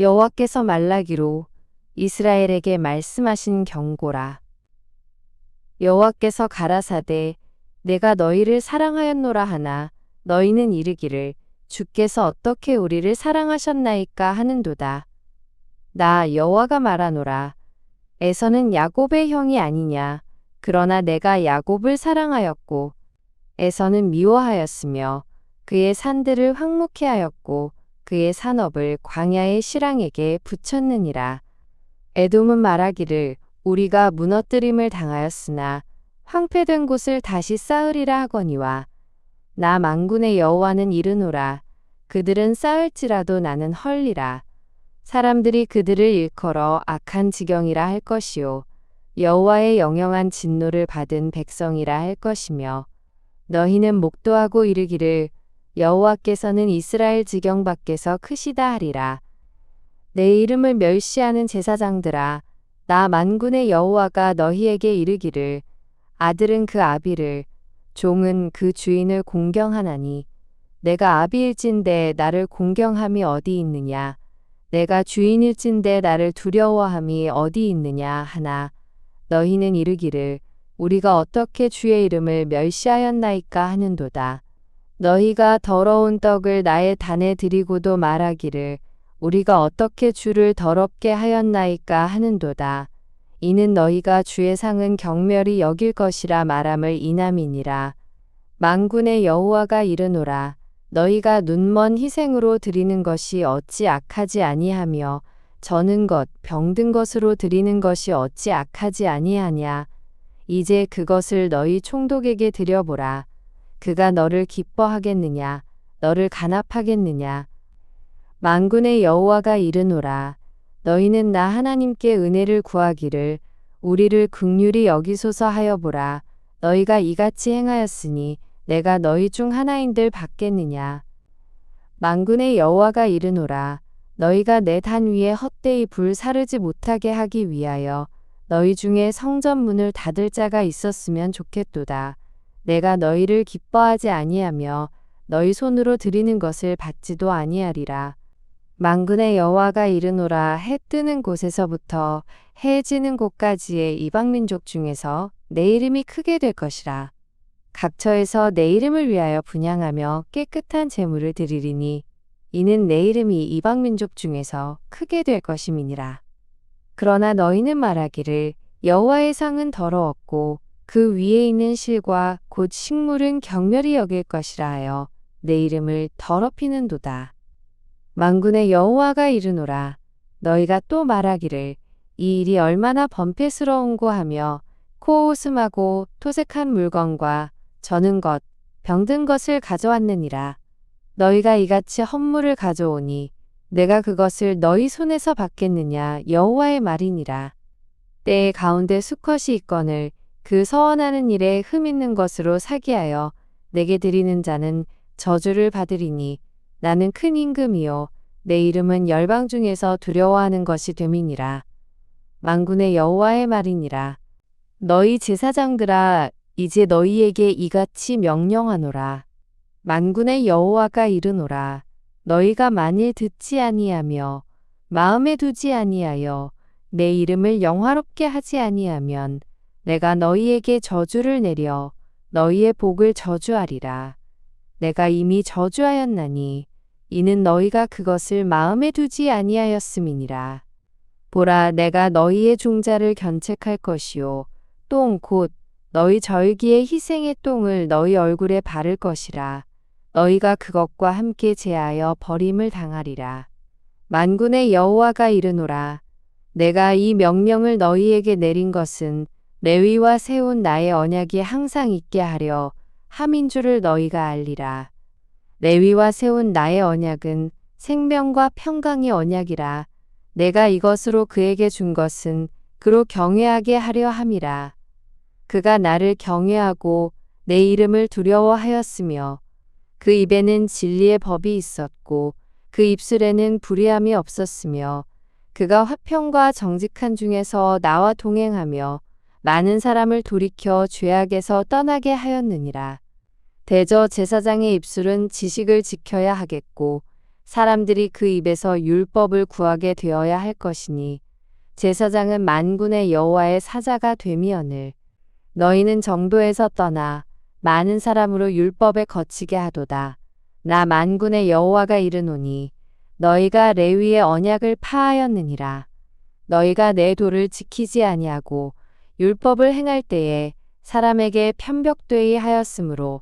여호와께서 말라기로 이스라엘에게 말씀하신 경고라. 여호와께서 가라사대 내가 너희를 사랑하였노라 하나 너희는 이르기를 주께서 어떻게 우리를 사랑하셨나이까 하는도다. 나 여호와가 말하노라. 에서는 야곱의 형이 아니냐. 그러나 내가 야곱을 사랑하였고 에서는 미워하였으며 그의 산들을 황무케 하였고 그의 산업을 광야의 실랑에게 붙였느니라. 에돔은 말하기를 우리가 무너뜨림을 당하였으나 황폐된 곳을 다시 쌓으리라 하거니와 나 만군의 여호와는 이르노라. 그들은 쌓을지라도 나는 헐리라. 사람들이 그들을 일컬어 악한 지경이라 할 것이요. 여호와의 영영한 진노를 받은 백성이라 할 것이며 너희는 목도하고 이르기를 여호와께서는 이스라엘 지경 밖에서 크시다 하리라. 내 이름을 멸시하는 제사장들아 나 만군의 여호와가 너희에게 이르기를 아들은 그 아비를 종은 그 주인을 공경하나니 내가 아비일진데 나를 공경함이 어디 있느냐? 내가 주인일진데 나를 두려워함이 어디 있느냐 하나? 너희는 이르기를 우리가 어떻게 주의 이름을 멸시하였나이까 하는도다 너희가 더러운 떡을 나의 단에 드리고도 말하기를 우리가 어떻게 주를 더럽게 하였나이까 하는도다. 이는 너희가 주의 상은 경멸이 여길 것이라 말함을 이남이니라. 만군의 여호와가 이르노라. 너희가 눈먼 희생으로 드리는 것이 어찌 악하지 아니하며 저는 것 병든 것으로 드리는 것이 어찌 악하지 아니하냐. 이제 그것을 너희 총독에게 드려보라. 그가 너를 기뻐하겠느냐. 너를 간합하겠느냐. 만군의 여호와가 이르노라. 너희는 나 하나님께 은혜를 구하기를 우리를 극률이 여기소서 하여 보라. 너희가 이같이 행하였으니 내가 너희 중 하나인들 받겠느냐. 만군의 여호와가 이르노라. 너희가 내 단 위에 헛되이 불 사르지 못하게 하기 위하여 너희 중에 성전 문을 닫을 자가 있었으면 좋겠도다. 내가 너희를 기뻐하지 아니하며 너희 손으로 드리는 것을 받지도 아니하리라. 만군의 여호와가 이르노라 해 뜨는 곳에서부터 해 지는 곳까지의 이방 민족 중에서 내 이름이 크게 될 것이라. 각처에서 내 이름을 위하여 분양하며 깨끗한 제물을 드리리니 이는 내 이름이 이방 민족 중에서 크게 될 것임이니라. 그러나 너희는 말하기를 여호와의 상은 더러웠고 그 위에 있는 실과 곧 식물은 경멸이 여길 것이라 하여 내 이름을 더럽히는도다. 만군의 여호와가 이르노라. 너희가 또 말하기를 이 일이 얼마나 범패스러운고 하며 코웃음하고 토색한 물건과 저는 것 병든 것을 가져왔느니라. 너희가 이같이 헌물을 가져오니 내가 그것을 너희 손에서 받겠느냐 여호와의 말이니라. 때의 가운데 수컷이 있거늘 그 서원하는 일에 흠 있는 것으로 사기하여 내게 드리는 자는 저주를 받으리니 나는 큰 임금이요 내 이름은 열방 중에서 두려워하는 것이 됨이니라. 만군의 여호와의 말이니라. 너희 제사장들아 이제 너희에게 이같이 명령하노라. 만군의 여호와가 이르노라. 너희가 만일 듣지 아니하며 마음에 두지 아니하여 내 이름을 영화롭게 하지 아니하면 내가 너희에게 저주를 내려 너희의 복을 저주하리라. 내가 이미 저주하였나니 이는 너희가 그것을 마음에 두지 아니하였음이니라. 보라 내가 너희의 종자를 견책할 것이요 똥 곧 너희 절기의 희생의 똥을 너희 얼굴에 바를 것이라. 너희가 그것과 함께 제하여 버림을 당하리라. 만군의 여호와가 이르노라. 내가 이 명령을 너희에게 내린 것은 레위와 세운 나의 언약이 항상 있게 하려 함인 줄을 너희가 알리라. 레위와 세운 나의 언약은 생명과 평강의 언약이라. 내가 이것으로 그에게 준 것은 그로 경외하게 하려 함이라. 그가 나를 경외하고 내 이름을 두려워하였으며 그 입에는 진리의 법이 있었고 그 입술에는 불의함이 없었으며 그가 화평과 정직한 중에서 나와 동행하며 많은 사람을 돌이켜 죄악에서 떠나게 하였느니라. 대저 제사장의 입술은 지식을 지켜야 하겠고 사람들이 그 입에서 율법을 구하게 되어야 할 것이니 제사장은 만군의 여호와의 사자가 됨이언을 너희는 정도에서 떠나 많은 사람으로 율법에 거치게 하도다. 나 만군의 여호와가 이르노니 너희가 레위의 언약을 파하였느니라. 너희가 내 도를 지키지 아니하고 율법을 행할 때에 사람에게 편벽되이 하였으므로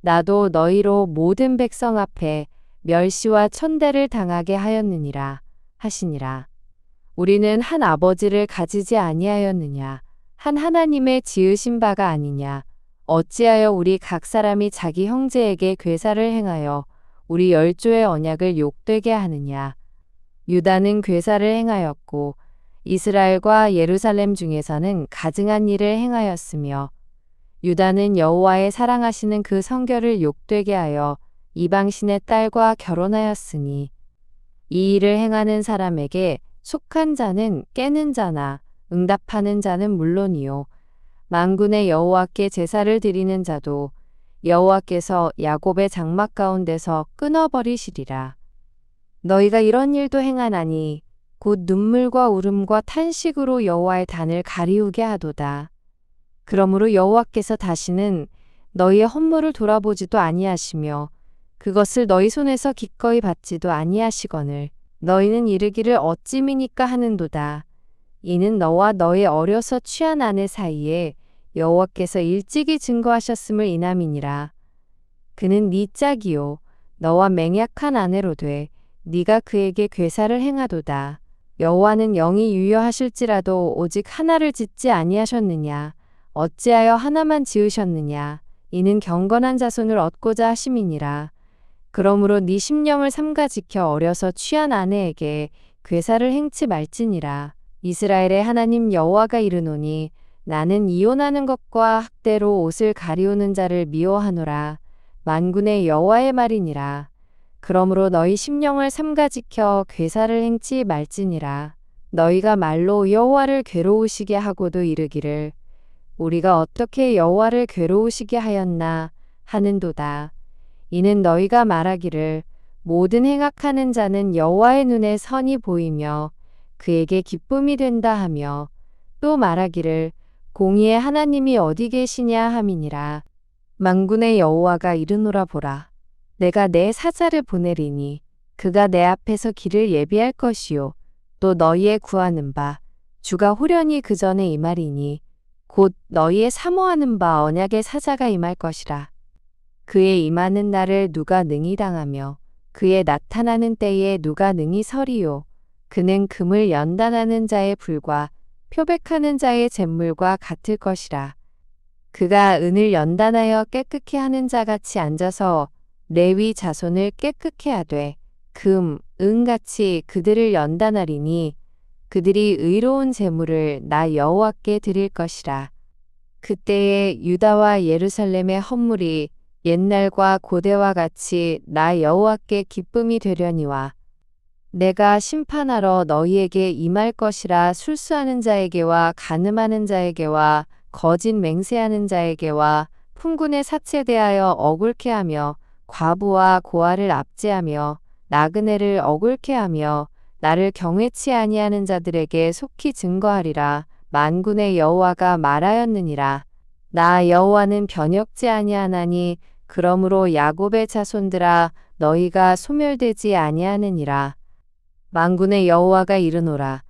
나도 너희로 모든 백성 앞에 멸시와 천대를 당하게 하였느니라 하시니라. 우리는 한 아버지를 가지지 아니하였느냐? 한 하나님의 지으신 바가 아니냐? 어찌하여 우리 각 사람이 자기 형제에게 괴사를 행하여 우리 열조의 언약을 욕되게 하느냐? 유다는 괴사를 행하였고 이스라엘과 예루살렘 중에서는 가증한 일을 행하였으며 유다는 여호와의 사랑하시는 그 성결을 욕되게 하여 이방신의 딸과 결혼하였으니 이 일을 행하는 사람에게 속한 자는 깨는 자나 응답하는 자는 물론이요 만군의 여호와께 제사를 드리는 자도 여호와께서 야곱의 장막 가운데서 끊어버리시리라. 너희가 이런 일도 행하나니 곧 눈물과 울음과 탄식으로 여호와의 단을 가리우게 하도다. 그러므로 여호와께서 다시는 너희의 헌물을 돌아보지도 아니하시며 그것을 너희 손에서 기꺼이 받지도 아니하시거늘 너희는 이르기를 어찌 미니까 하는도다. 이는 너와 너의 어려서 취한 아내 사이에 여호와께서 일찍이 증거하셨음을 인함이니라. 그는 네 짝이요 너와 맹약한 아내로 돼 네가 그에게 괴사를 행하도다. 여호와는 영이 유효하실지라도 오직 하나를 짓지 아니하셨느냐 어찌하여 하나만 지으셨느냐 이는 경건한 자손을 얻고자 하심이니라. 그러므로 네 심령을 삼가 지켜 어려서 취한 아내에게 괴사를 행치 말지니라. 이스라엘의 하나님 여호와가 이르노니 나는 이혼하는 것과 학대로 옷을 가리우는 자를 미워하노라. 만군의 여호와의 말이니라. 그러므로 너희 심령을 삼가 지켜 괴사를 행치 말지니라. 너희가 말로 여호와를 괴로우시게 하고도 이르기를 우리가 어떻게 여호와를 괴로우시게 하였나 하는도다. 이는 너희가 말하기를 모든 행악하는 자는 여호와의 눈에 선이 보이며 그에게 기쁨이 된다 하며 또 말하기를 공의의 하나님이 어디 계시냐 함이니라. 만군의 여호와가 이르노라 보라. 내가 내 사자를 보내리니 그가 내 앞에서 길을 예비할 것이요. 또 너희의 구하는 바 주가 호련히 그 전에 임하리니 곧 너희의 사모하는 바 언약의 사자가 임할 것이라. 그의 임하는 날을 누가 능히 당하며 그의 나타나는 때에 누가 능히 서리요. 그는 금을 연단하는 자의 불과 표백하는 자의 잿물과 같을 것이라. 그가 은을 연단하여 깨끗게 하는 자 같이 앉아서 레위 자손을 깨끗게 하되 금, 은같이 그들을 연단하리니 그들이 의로운 제물을 나 여호와께 드릴 것이라. 그때에 유다와 예루살렘의 헌물이 옛날과 고대와 같이 나 여호와께 기쁨이 되려니와 내가 심판하러 너희에게 임할 것이라 술수하는 자에게와 가늠하는 자에게와 거짓 맹세하는 자에게와 풍군의 사체 대하여 억울케 하며 과부와 고아를 압제하며 나그네를 억울케 하며 나를 경외치 아니하는 자들에게 속히 증거하리라. 만군의 여호와가 말하였느니라. 나 여호와는 변혁지 아니하나니 그러므로 야곱의 자손들아 너희가 소멸되지 아니하느니라. 만군의 여호와가 이르노라.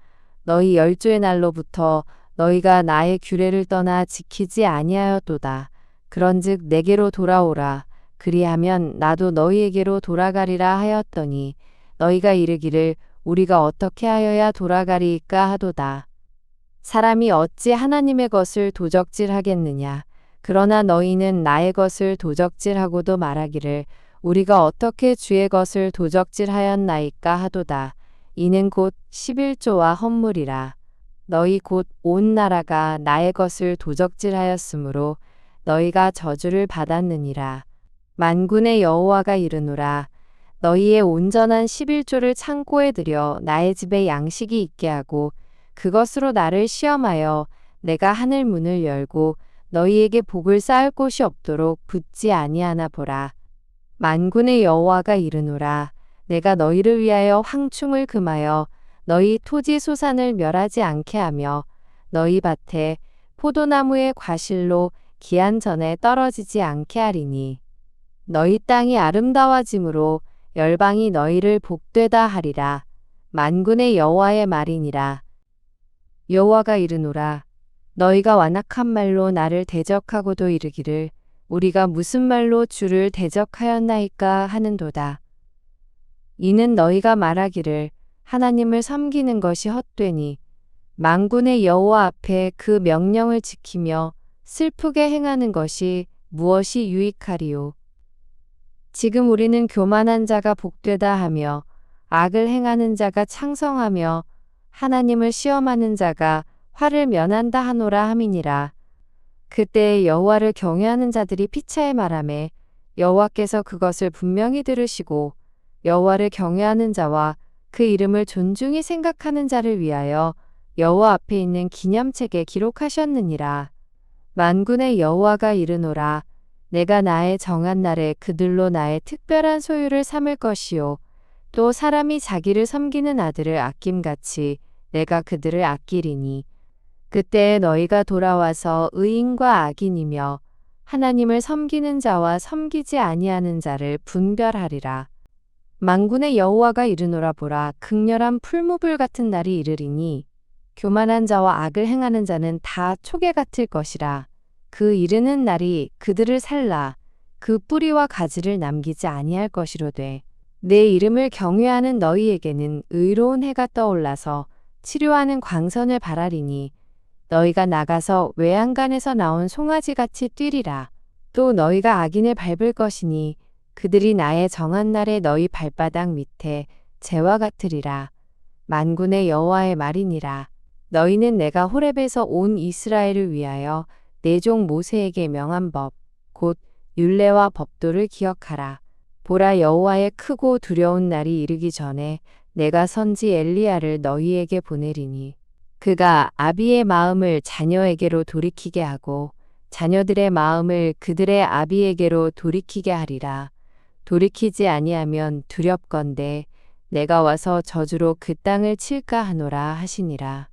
너희 열조의 날로부터 너희가 나의 규례를 떠나 지키지 아니하였도다. 그런즉 내게로 돌아오라 그리하면 나도 너희에게로 돌아가리라 하였더니 너희가 이르기를 우리가 어떻게 하여야 돌아가리이까 하도다. 사람이 어찌 하나님의 것을 도적질하겠느냐. 그러나 너희는 나의 것을 도적질하고도 말하기를 우리가 어떻게 주의 것을 도적질하였나이까 하도다. 이는 곧 11조와 헌물이라. 너희 곧 온 나라가 나의 것을 도적질하였으므로 너희가 저주를 받았느니라. 만군의 여호와가 이르노라. 너희의 온전한 11조를 창고에 들여 나의 집에 양식이 있게 하고 그것으로 나를 시험하여 내가 하늘 문을 열고 너희에게 복을 쌓을 곳이 없도록 붙지 아니하나 보라. 만군의 여호와가 이르노라. 내가 너희를 위하여 황충을 금하여 너희 토지 소산을 멸하지 않게 하며 너희 밭에 포도나무의 과실로 기한 전에 떨어지지 않게 하리니 너희 땅이 아름다워짐으로 열방이 너희를 복되다 하리라. 만군의 여호와의 말이니라. 여호와가 이르노라. 너희가 완악한 말로 나를 대적하고도 이르기를 우리가 무슨 말로 주를 대적하였나이까 하는도다. 이는 너희가 말하기를 하나님을 섬기는 것이 헛되니 만군의 여호와 앞에 그 명령을 지키며 슬프게 행하는 것이 무엇이 유익하리요. 지금 우리는 교만한 자가 복되다 하며 악을 행하는 자가 창성하며 하나님을 시험하는 자가 화를 면한다 하노라 함이니라. 그때 여호와를 경외하는 자들이 피차에 말하매 여호와께서 그것을 분명히 들으시고 여호와를 경외하는 자와 그 이름을 존중히 생각하는 자를 위하여 여호와 앞에 있는 기념책에 기록하셨느니라. 만군의 여호와가 이르노라. 내가 나의 정한 날에 그들로 나의 특별한 소유를 삼을 것이요. 또 사람이 자기를 섬기는 아들을 아낌같이 내가 그들을 아끼리니. 그때 너희가 돌아와서 의인과 악인이며 하나님을 섬기는 자와 섬기지 아니하는 자를 분별하리라. 만군의 여호와가 이르노라 보라 극렬한 풀무불 같은 날이 이르리니 교만한 자와 악을 행하는 자는 다 초계 같을 것이라 그 이르는 날이 그들을 살라 그 뿌리와 가지를 남기지 아니할 것이로되 내 이름을 경외하는 너희에게는 의로운 해가 떠올라서 치료하는 광선을 바라리니 너희가 나가서 외양간에서 나온 송아지 같이 뛰리라 또 너희가 악인을 밟을 것이니 그들이 나의 정한 날에 너희 발바닥 밑에 재와 같으리라. 만군의 여호와의 말이니라. 너희는 내가 호렙에서 온 이스라엘을 위하여 내종 모세에게 명한 법, 곧 율례와 법도를 기억하라. 보라 여호와의 크고 두려운 날이 이르기 전에 내가 선지 엘리야를 너희에게 보내리니 그가 아비의 마음을 자녀에게로 돌이키게 하고 자녀들의 마음을 그들의 아비에게로 돌이키게 하리라. 돌이키지 아니하면 두렵건대 내가 와서 저주로 그 땅을 칠까 하노라 하시니라.